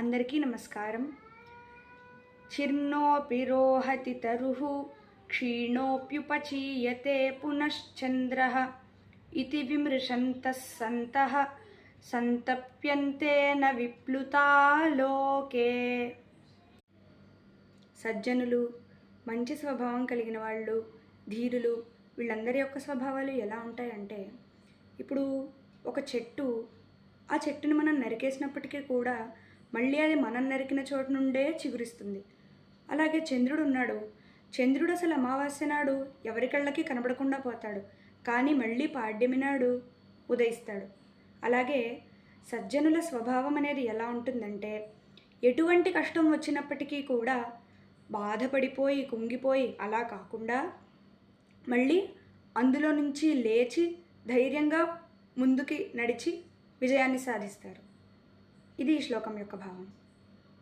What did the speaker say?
అందరికీ నమస్కారం. చిర్ణోపిరోహతి రోహతి క్షీణోప్యుపచీయతే పునశ్చంద్ర ఇది విమృశంతః సంతః సంతప్యంతే విప్లుతాలోకే సజ్జనులు మంచి స్వభావం కలిగిన వాళ్ళు ధీరులు వీళ్ళందరి యొక్క స్వభావాలు ఎలా ఉంటాయంటే ఇప్పుడు ఒక చెట్టు ఆ చెట్టుని మనం నరికేసినప్పటికీ కూడా మళ్ళీ అది మనం నరికిన చోటు నుండే చిగురిస్తుంది. అలాగే చంద్రుడు ఉన్నాడు. చంద్రుడు అసలు అమావాస్య నాడు ఎవరి కళ్ళకి కనబడకుండా పోతాడు. కానీ మళ్ళీ పాడ్యమి నాడు ఉదయిస్తాడు. అలాగే సజ్జనుల స్వభావం అనేది ఎలా ఉంటుందంటే ఎటువంటి కష్టం వచ్చినప్పటికీ కూడా బాధపడిపోయి కుంగిపోయి అలా కాకుండా మళ్ళీ అందులో నుంచి లేచి ధైర్యంగా ముందుకి నడిచి విజయాన్ని సాధిస్తారు. ఇది ఈ శ్లోకం యొక్క భావం.